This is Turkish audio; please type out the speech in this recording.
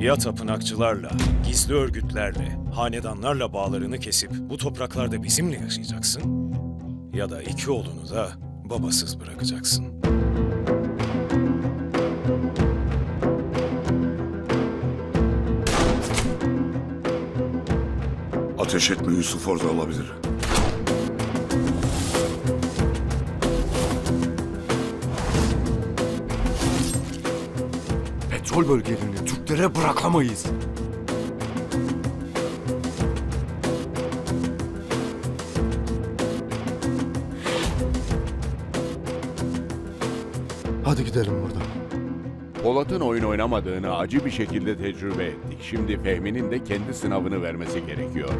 Ya tapınakçılarla, gizli örgütlerle, hanedanlarla bağlarını kesip bu topraklarda bizimle yaşayacaksın. Ya da iki oğlunu da babasız bırakacaksın. Ateş etme Yusuf orada olabilir. Petrol bölgelerini Türklere bırakamayız. Hadi gidelim buradan. Polat'ın oyun oynamadığını acı bir şekilde tecrübe ettik. Şimdi Fehmi'nin de kendi sınavını vermesi gerekiyor.